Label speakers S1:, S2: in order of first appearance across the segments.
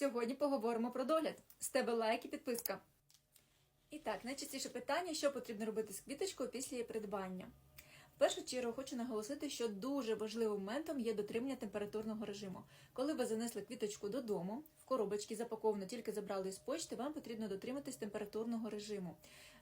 S1: Сьогодні поговоримо про догляд. З тебе лайк і підписка. І так, найчастіше питання, що потрібно робити з квіточкою після її придбання. Першу чергу хочу наголосити, що дуже важливим моментом є дотримання температурного режиму. Коли ви занесли квіточку додому, в коробочці запаковано, тільки забрали з почти, вам потрібно дотриматись температурного режиму.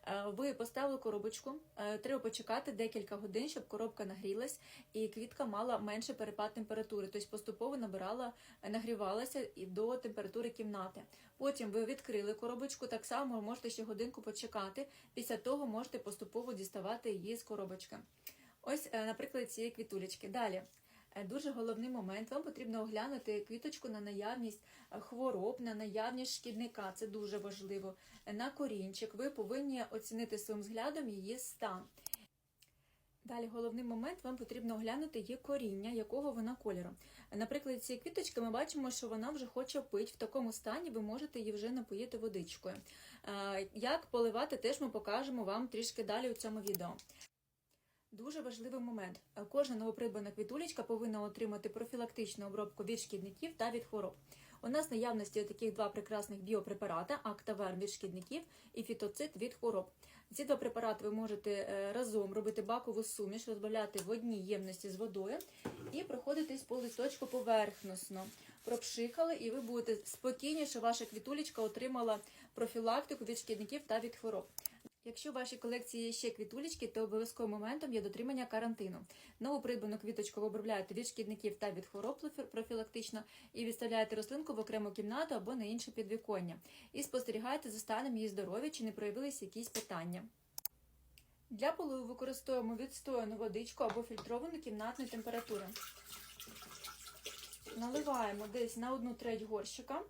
S1: Е, Ви поставили коробочку, е, треба почекати декілька годин, щоб коробка нагрілась, і квітка мала менший перепад температури, тобто поступово набирала, е, нагрівалася і до температури кімнати. Потім ви відкрили коробочку, так само можете ще годинку почекати. Після того можете поступово діставати її з коробочки. Ось, е, наприклад, цієї квітулечки. Далі. Е, Дуже головний момент. Вам потрібно оглянути квіточку на наявність е, хвороб, на наявність шкідника. Це дуже важливо. На корінчик. Ви повинні оцінити своїм взглядом її стан. Далі головний момент вам потрібно оглянути її коріння, якого вона кольору. Наприклад, цієї квіточки ми бачимо, що вона вже хоче пити. В такому стані ви можете її вже напоїти водичкою. Як поливати, теж ми покажемо вам трішки далі у цьому відео. Дуже важливий момент. Кожна новопридбана квітулечка повинна отримати профілактичну обробку від шкідників та від хвороб. У нас наявності таких два прекрасних біопрепарата: Актавер від шкідників і фітоцит від хвороб. Ці два препарати ви можете е, разом робити бакову суміш, розбавляти в одній ємності з водою і проходитись по листочку поверхносно. Пропшикали, і ви будете спокійні, що ваша квітулечка отримала профілактику від шкідників та від хвороб. Якщо в вашій колекції є ще квітулечки, то обов'язковим моментом є дотримання карантину. Нову придбану квіточку ви обробляєте від шкідників та від хвороб профілактично і відставляєте рослинку в окрему кімнату або на інше підвіконня. І спостерігаєте за станом її здоров'я, чи не проявилися якісь питання. Для поливу використовуємо відстояну водичку або фільтровану кімнатної температури. Наливаємо десь на одну треть горщика,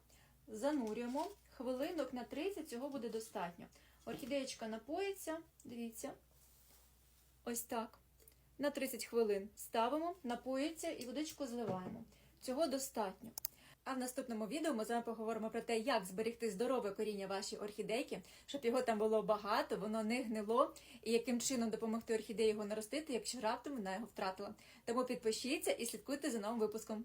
S1: занурюємо. Хвилинок на 30 цього буде достатньо. Орхідеєчка напоїться, дивіться. Ось так. На 30 хвилин ставимо, напоїться і водичку зливаємо. Цього достатньо. А в наступному відео ми з вами поговоримо про те, як зберегти здорове коріння вашої орхідейки, щоб його там було багато, воно не гнило, і яким чином допомогти орхідеї його наростити, якщо раптом вона його втратила. Тому підпишіться і слідкуйте за новим випуском.